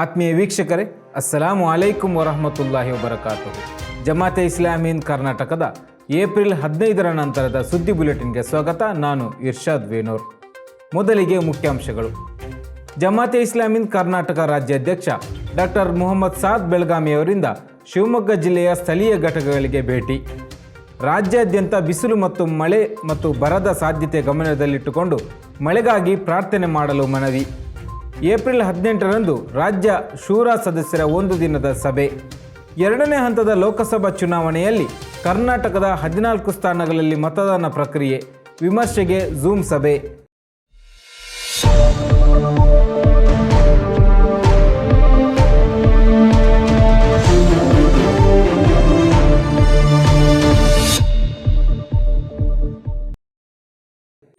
ಆತ್ಮೀಯ ವೀಕ್ಷಕರೇ, ಅಸ್ಸಲಾಮು ಅಲೈಕುಂ ವರಹಮತುಲ್ಲಾಹಿ ವಬರಕಾತು ಜಮಾತೆ ಇಸ್ಲಾಮೀನ್ ಕರ್ನಾಟಕದ ಏಪ್ರಿಲ್ ಹದಿನೈದರ ನಂತರದ ಸುದ್ದಿ ಬುಲೆಟಿನ್ಗೆ ಸ್ವಾಗತ, ನಾನು ಇರ್ಷಾದ್ ವೇನೂರ್ ಮೊದಲಿಗೆ ಮುಖ್ಯಾಂಶಗಳು. ಜಮಾತೆ ಇಸ್ಲಾಮಿನ್ ಕರ್ನಾಟಕ ರಾಜ್ಯಾಧ್ಯಕ್ಷ ಡಾಕ್ಟರ್ ಮುಹಮ್ಮದ್ ಸಾದ್ ಬೆಳಗಾಮಿಯವರಿಂದ ಶಿವಮೊಗ್ಗ ಜಿಲ್ಲೆಯ ಸ್ಥಳೀಯ ಘಟಕಗಳಿಗೆ ಭೇಟಿ. ರಾಜ್ಯಾದ್ಯಂತ ಬಿಸಿಲು ಮತ್ತು ಮಳೆ ಮತ್ತು ಬರದ ಸಾಧ್ಯತೆ ಗಮನದಲ್ಲಿಟ್ಟುಕೊಂಡು ಮಳೆಗಾಗಿ ಪ್ರಾರ್ಥನೆ ಮಾಡಲು ಮನವಿ. ಏಪ್ರಿಲ್ ಹದಿನೆಂಟರಂದು ರಾಜ್ಯ ಶೂರ ಸದಸ್ಯರ ಒಂದು ದಿನದ ಸಭೆ. ಎರಡನೇ ಹಂತದ ಲೋಕಸಭಾ ಚುನಾವಣೆಯಲ್ಲಿ ಕರ್ನಾಟಕದ ಹದಿನಾಲ್ಕು ಸ್ಥಾನಗಳಲ್ಲಿ ಮತದಾನ ಪ್ರಕ್ರಿಯೆ, ವಿಮರ್ಶೆಗೆ ಝೂಮ್ ಸಭೆ.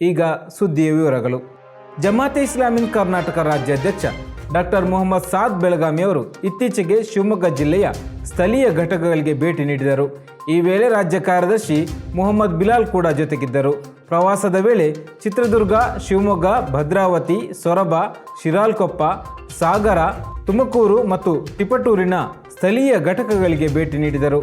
ಈಗ ಸುದ್ದಿಯ ವಿವರಗಳು. ಜಮಾತೆ ಇಸ್ಲಾಮಿನ್ ಕರ್ನಾಟಕ ರಾಜ್ಯಾಧ್ಯಕ್ಷ ಡಾಕ್ಟರ್ ಮೊಹಮ್ಮದ್ ಸಾದ್ ಬೆಳಗಾಮಿಯವರು ಇತ್ತೀಚೆಗೆ ಶಿವಮೊಗ್ಗ ಜಿಲ್ಲೆಯ ಸ್ಥಳೀಯ ಘಟಕಗಳಿಗೆ ಭೇಟಿ ನೀಡಿದರು. ಈ ವೇಳೆ ರಾಜ್ಯ ಕಾರ್ಯದರ್ಶಿ ಮೊಹಮ್ಮದ್ ಬಿಲಾಲ್ ಕೂಡ ಜೊತೆಗಿದ್ದರು. ಪ್ರವಾಸದ ವೇಳೆ ಚಿತ್ರದುರ್ಗ, ಶಿವಮೊಗ್ಗ, ಭದ್ರಾವತಿ, ಸೊರಬ, ಶಿರಾಲ್ಕೊಪ್ಪ, ಸಾಗರ, ತುಮಕೂರು ಮತ್ತು ತಿಪಟೂರಿನ ಸ್ಥಳೀಯ ಘಟಕಗಳಿಗೆ ಭೇಟಿ ನೀಡಿದರು.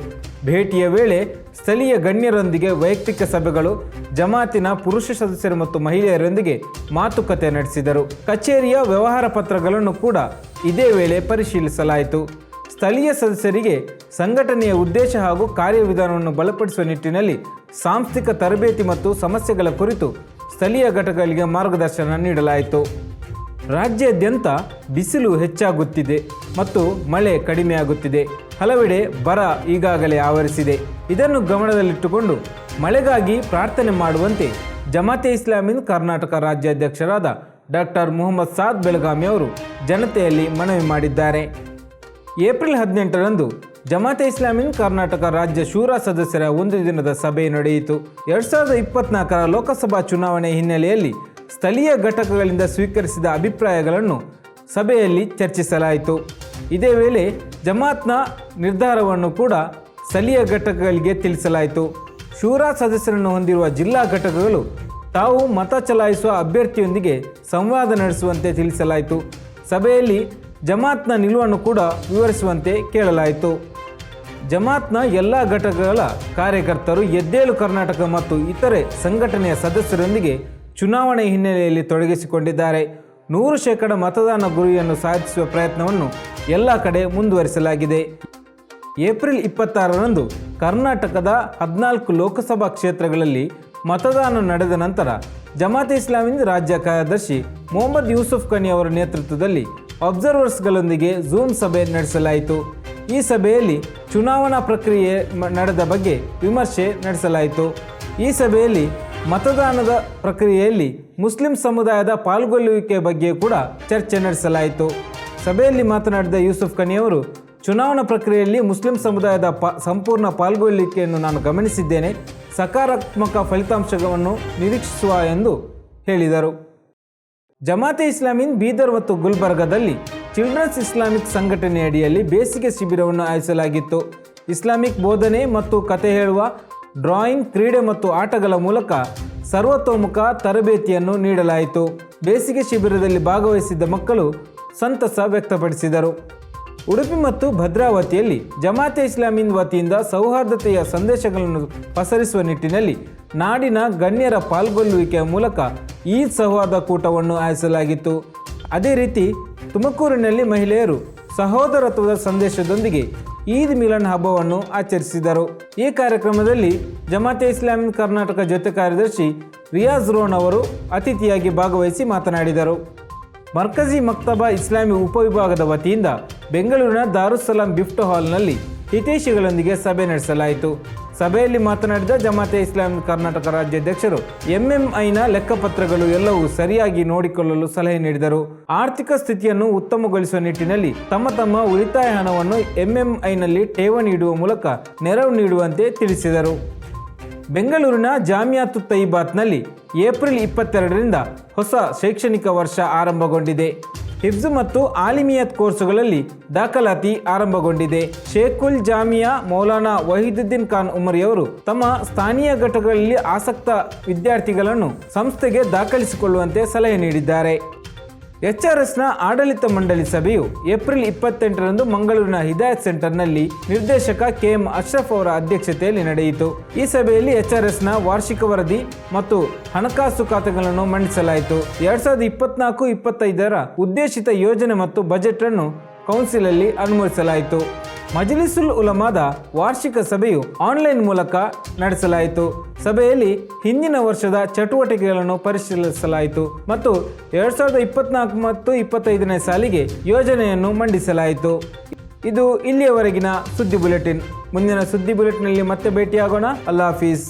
ಭೇಟಿಯ ವೇಳೆ ಸ್ಥಳೀಯ ಗಣ್ಯರೊಂದಿಗೆ ವೈಯಕ್ತಿಕ ಸಭೆಗಳು, ಜಮಾತಿನ ಪುರುಷ ಸದಸ್ಯರು ಮತ್ತು ಮಹಿಳೆಯರೊಂದಿಗೆ ಮಾತುಕತೆ ನಡೆಸಿದರು. ಕಚೇರಿಯ ವ್ಯವಹಾರ ಪತ್ರಗಳನ್ನು ಕೂಡ ಇದೇ ವೇಳೆ ಪರಿಶೀಲಿಸಲಾಯಿತು. ಸ್ಥಳೀಯ ಸದಸ್ಯರಿಗೆ ಸಂಘಟನೆಯ ಉದ್ದೇಶ ಹಾಗೂ ಕಾರ್ಯವಿಧಾನವನ್ನು ಬಲಪಡಿಸುವ ನಿಟ್ಟಿನಲ್ಲಿ ಸಾಂಸ್ಥಿಕ ತರಬೇತಿ ಮತ್ತು ಸಮಸ್ಯೆಗಳ ಕುರಿತು ಸ್ಥಳೀಯ ಘಟಕಗಳಿಗೆ ಮಾರ್ಗದರ್ಶನ ನೀಡಲಾಯಿತು. ರಾಜ್ಯಾದ್ಯಂತ ಬಿಸಿಲು ಹೆಚ್ಚಾಗುತ್ತಿದೆ ಮತ್ತು ಮಳೆ ಕಡಿಮೆಯಾಗುತ್ತಿದೆ ಹಲವೆಡೆ ಬರ ಈಗಾಗಲೇ ಆವರಿಸಿದೆ. ಇದನ್ನು ಗಮನದಲ್ಲಿಟ್ಟುಕೊಂಡು ಮಳೆಗಾಗಿ ಪ್ರಾರ್ಥನೆ ಮಾಡುವಂತೆ ಜಮಾತೆ ಇಸ್ಲಾಮಿನ್ ಕರ್ನಾಟಕ ರಾಜ್ಯಾಧ್ಯಕ್ಷರಾದ ಡಾಕ್ಟರ್ ಮುಹಮ್ಮದ್ ಸಾದ್ ಬೆಳಗಾಮಿ ಅವರು ಜನತೆಯಲ್ಲಿ ಮನವಿ ಮಾಡಿದ್ದಾರೆ. ಏಪ್ರಿಲ್ ಹದಿನೆಂಟರಂದು ಜಮಾತೆ ಇಸ್ಲಾಮಿನ್ ಕರ್ನಾಟಕ ರಾಜ್ಯ ಶೂರ ಸದಸ್ಯರ ಒಂದು ದಿನದ ಸಭೆ ನಡೆಯಿತು. ಎರಡು ಸಾವಿರದ ಇಪ್ಪತ್ನಾಲ್ಕರ ಲೋಕಸಭಾ ಚುನಾವಣೆ ಹಿನ್ನೆಲೆಯಲ್ಲಿ ಸ್ಥಳೀಯ ಘಟಕಗಳಿಂದ ಸ್ವೀಕರಿಸಿದ ಅಭಿಪ್ರಾಯಗಳನ್ನು ಸಭೆಯಲ್ಲಿ ಚರ್ಚಿಸಲಾಯಿತು. ಇದೇ ವೇಳೆ ಜಮಾತ್ನ ನಿರ್ಧಾರವನ್ನು ಕೂಡ ಸ್ಥಳೀಯ ಘಟಕಗಳಿಗೆ ತಿಳಿಸಲಾಯಿತು. ಶೂರಾ ಸದಸ್ಯರನ್ನು ಹೊಂದಿರುವ ಜಿಲ್ಲಾ ಘಟಕಗಳು ತಾವು ಮತ ಚಲಾಯಿಸುವ ಅಭ್ಯರ್ಥಿಯೊಂದಿಗೆ ಸಂವಾದ ನಡೆಸುವಂತೆ ತಿಳಿಸಲಾಯಿತು. ಸಭೆಯಲ್ಲಿ ಜಮಾತ್ನ ನಿಲುವನ್ನು ಕೂಡ ವಿವರಿಸುವಂತೆ ಕೇಳಲಾಯಿತು. ಜಮಾತ್ನ ಎಲ್ಲ ಘಟಕಗಳ ಕಾರ್ಯಕರ್ತರು ಎದ್ದೇಳು ಕರ್ನಾಟಕ ಮತ್ತು ಇತರೆ ಸಂಘಟನೆಯ ಸದಸ್ಯರೊಂದಿಗೆ ಚುನಾವಣೆ ಹಿನ್ನೆಲೆಯಲ್ಲಿ ತೊಡಗಿಸಿಕೊಂಡಿದ್ದಾರೆ. ನೂರು ಶೇಕಡ ಮತದಾನ ಗುರಿಯನ್ನು ಸಾಧಿಸುವ ಪ್ರಯತ್ನವನ್ನು ಎಲ್ಲ ಕಡೆ ಮುಂದುವರಿಸಲಾಗಿದೆ. ಏಪ್ರಿಲ್ ಇಪ್ಪತ್ತಾರರಂದು ಕರ್ನಾಟಕದ ಹದಿನಾಲ್ಕು ಲೋಕಸಭಾ ಕ್ಷೇತ್ರಗಳಲ್ಲಿ ಮತದಾನ ನಡೆದ ನಂತರ ಜಮಾತ್ ಇಸ್ಲಾಮಿನ್ ರಾಜ್ಯ ಕಾರ್ಯದರ್ಶಿ ಮೊಹಮ್ಮದ್ ಯೂಸುಫ್ ಖನಿ ಅವರ ನೇತೃತ್ವದಲ್ಲಿ ಅಬ್ಸರ್ವರ್ಸ್ಗಳೊಂದಿಗೆ ಝೂಮ್ ಸಭೆ ನಡೆಸಲಾಯಿತು. ಈ ಸಭೆಯಲ್ಲಿ ಚುನಾವಣಾ ಪ್ರಕ್ರಿಯೆ ನಡೆದ ಬಗ್ಗೆ ವಿಮರ್ಶೆ ನಡೆಸಲಾಯಿತು. ಈ ಸಭೆಯಲ್ಲಿ ಮತದಾನದ ಪ್ರಕ್ರಿಯೆಯಲ್ಲಿ ಮುಸ್ಲಿಂ ಸಮುದಾಯದ ಪಾಲ್ಗೊಳ್ಳುವಿಕೆ ಬಗ್ಗೆ ಕೂಡ ಚರ್ಚೆ ನಡೆಸಲಾಯಿತು. ಸಭೆಯಲ್ಲಿ ಮಾತನಾಡಿದ ಯೂಸುಫ್ ಖನಿಯವರು ಚುನಾವಣಾ ಪ್ರಕ್ರಿಯೆಯಲ್ಲಿ ಮುಸ್ಲಿಂ ಸಮುದಾಯದ ಪ, ಸಂಪೂರ್ಣ ಪಾಲ್ಗೊಳ್ಳುವಿಕೆಯನ್ನು ನಾನು ಗಮನಿಸಿದ್ದೇನೆ, ಸಕಾರಾತ್ಮಕ ಫಲಿತಾಂಶವನ್ನು ನಿರೀಕ್ಷಿಸುವ ಎಂದು ಹೇಳಿದರು. ಜಮಾತೆ ಇಸ್ಲಾಮಿನ್ ಬೀದರ್ ಮತ್ತು ಗುಲ್ಬರ್ಗಾದಲ್ಲಿ ಚಿಲ್ಡ್ರನ್ಸ್ ಇಸ್ಲಾಮಿಕ್ ಸಂಘಟನೆ ಅಡಿಯಲ್ಲಿ ಬೇಸಿಗೆ ಶಿಬಿರವನ್ನು ಆಯೋಜಿಸಲಾಗಿತ್ತು. ಇಸ್ಲಾಮಿಕ್ ಬೋಧನೆ ಮತ್ತು ಕತೆ ಹೇಳುವ ಡ್ರಾಯಿಂಗ್, ಕ್ರೀಡೆ ಮತ್ತು ಆಟಗಳ ಮೂಲಕ ಸರ್ವತೋಮುಖ ತರಬೇತಿಯನ್ನು ನೀಡಲಾಯಿತು. ಬೇಸಿಗೆ ಶಿಬಿರದಲ್ಲಿ ಭಾಗವಹಿಸಿದ್ದ ಮಕ್ಕಳು ಸಂತಸ ವ್ಯಕ್ತಪಡಿಸಿದರು. ಉಡುಪಿ ಮತ್ತು ಭದ್ರಾವತಿಯಲ್ಲಿ ಜಮಾತೆ ಇಸ್ಲಾಮಿನ್ ವತಿಯಿಂದ ಸೌಹಾರ್ದತೆಯ ಸಂದೇಶಗಳನ್ನು ಪಸರಿಸುವ ನಿಟ್ಟಿನಲ್ಲಿ ನಾಡಿನ ಗಣ್ಯರ ಪಾಲ್ಗೊಳ್ಳುವಿಕೆಯ ಮೂಲಕ ಈದ್ ಸೌಹಾರ್ದ ಕೂಟವನ್ನು ಆಯಿಸಲಾಗಿತ್ತು ಅದೇ ರೀತಿ ತುಮಕೂರಿನಲ್ಲಿ ಮಹಿಳೆಯರು ಸಹೋದರತ್ವದ ಸಂದೇಶದೊಂದಿಗೆ ಈದ್ ಮಿಲನ್ ಹಬ್ಬವನ್ನು ಆಚರಿಸಿದರು. ಈ ಕಾರ್ಯಕ್ರಮದಲ್ಲಿ ಜಮಾತೆ ಇಸ್ಲಾಮಿನ್ ಕರ್ನಾಟಕ ಜೊತೆ ಕಾರ್ಯದರ್ಶಿ ರಿಯಾಜ್ ರೋನ್ ಅವರು ಅತಿಥಿಯಾಗಿ ಭಾಗವಹಿಸಿ ಮಾತನಾಡಿದರು. ಮರ್ಕಜಿ ಮಕ್ತಬಾ ಇಸ್ಲಾಮಿ ಉಪವಿಭಾಗದ ವತಿಯಿಂದ ಬೆಂಗಳೂರಿನ ದಾರುಸಲಾಂ ಗಿಫ್ಟ್ ಹಾಲ್ನಲ್ಲಿ ಹಿತೈಷಿಗಳೊಂದಿಗೆ ಸಭೆ ನಡೆಸಲಾಯಿತು. ಸಭೆಯಲ್ಲಿ ಮಾತನಾಡಿದ ಜಮಾತೆ ಇಸ್ಲಾಂ ಕರ್ನಾಟಕ ರಾಜ್ಯಾಧ್ಯಕ್ಷರು, ಎಂಎಂಐನ ಲೆಕ್ಕಪತ್ರಗಳು ಎಲ್ಲವೂ ಸರಿಯಾಗಿ ನೋಡಿಕೊಳ್ಳಲು ಸಲಹೆ ನೀಡಿದರು. ಆರ್ಥಿಕ ಸ್ಥಿತಿಯನ್ನು ಉತ್ತಮಗೊಳಿಸುವ ನಿಟ್ಟಿನಲ್ಲಿ ತಮ್ಮ ತಮ್ಮ ಉಳಿತಾಯ ಹಣವನ್ನು ಎಂಎಂಐನಲ್ಲಿ ಠೇವಣಿ ಇಡುವ ಮೂಲಕ ನೆರವು ನೀಡುವಂತೆ ತಿಳಿಸಿದರು. ಬೆಂಗಳೂರಿನ ಜಾಮಿಯಾತು ತೈಬಾತ್ನಲ್ಲಿ ಏಪ್ರಿಲ್ ಇಪ್ಪತ್ತೆರಡರಿಂದ ಹೊಸ ಶೈಕ್ಷಣಿಕ ವರ್ಷ ಆರಂಭಗೊಂಡಿದೆ. ಹಿಫ್ಜ್ ಮತ್ತು ಆಲಿಮಿಯತ್ ಕೋರ್ಸುಗಳಲ್ಲಿ ದಾಖಲಾತಿ ಆರಂಭಗೊಂಡಿದೆ. ಶೇಖುಲ್ ಜಾಮಿಯಾ, ಮೌಲಾನಾ ವಹೀದುದ್ದೀನ್ ಖಾನ್ ಉಮರಿಯವರು ತಮ್ಮ ಸ್ಥಾನೀಯ ಘಟಕಗಳಲ್ಲಿ ಆಸಕ್ತ ವಿದ್ಯಾರ್ಥಿಗಳನ್ನು ಸಂಸ್ಥೆಗೆ ದಾಖಲಿಸಿಕೊಳ್ಳುವಂತೆ ಸಲಹೆ ನೀಡಿದ್ದಾರೆ. ಎಚ್ಆರ್ಎಸ್ನ ಆಡಳಿತ ಮಂಡಳಿ ಸಭೆಯು ಏಪ್ರಿಲ್ ಇಪ್ಪತ್ತೆಂಟರಂದು ಮಂಗಳೂರಿನ ಹಿದಾಯತ್ ಸೆಂಟರ್ನಲ್ಲಿ ನಿರ್ದೇಶಕ ಕೆಎಂ ಅಶ್ರಫ್ ಅವರ ಅಧ್ಯಕ್ಷತೆಯಲ್ಲಿ ನಡೆಯಿತು. ಈ ಸಭೆಯಲ್ಲಿ ಎಚ್ಆರ್ಎಸ್ನ ವಾರ್ಷಿಕ ವರದಿ ಮತ್ತು ಹಣಕಾಸು ಖಾತೆಗಳನ್ನು ಮಂಡಿಸಲಾಯಿತು. ಎರಡ್ ಸಾವಿರದ ಇಪ್ಪತ್ನಾಲ್ಕು, ಇಪ್ಪತ್ತೈದರ ಉದ್ದೇಶಿತ ಯೋಜನೆ ಮತ್ತು ಬಜೆಟ್ ಅನ್ನು ಕೌನ್ಸಿಲ್ ಅಲ್ಲಿ ಅನುಮೋದಿಸಲಾಯಿತು. ಮಜಲಿಸುಲ್ ಉಲಮಾದ ವಾರ್ಷಿಕ ಸಭೆಯು ಆನ್ಲೈನ್ ಮೂಲಕ ನಡೆಸಲಾಯಿತು. ಸಭೆಯಲ್ಲಿ ಹಿಂದಿನ ವರ್ಷದ ಚಟುವಟಿಕೆಗಳನ್ನು ಪರಿಶೀಲಿಸಲಾಯಿತು ಮತ್ತು ಎರಡ್ ಸಾವಿರದ ಇಪ್ಪತ್ನಾಲ್ಕು ಮತ್ತು ಇಪ್ಪತ್ತೈದನೇ ಸಾಲಿಗೆ ಯೋಜನೆಯನ್ನು ಮಂಡಿಸಲಾಯಿತು. ಇದು ಇಲ್ಲಿಯವರೆಗಿನ ಸುದ್ದಿ ಬುಲೆಟಿನ್. ಮುಂದಿನ ಸುದ್ದಿ ಬುಲೆಟಿನಲ್ಲಿ ಮತ್ತೆ ಭೇಟಿಯಾಗೋಣ. ಅಲ್ಲಾ ಹಾಫೀಸ್.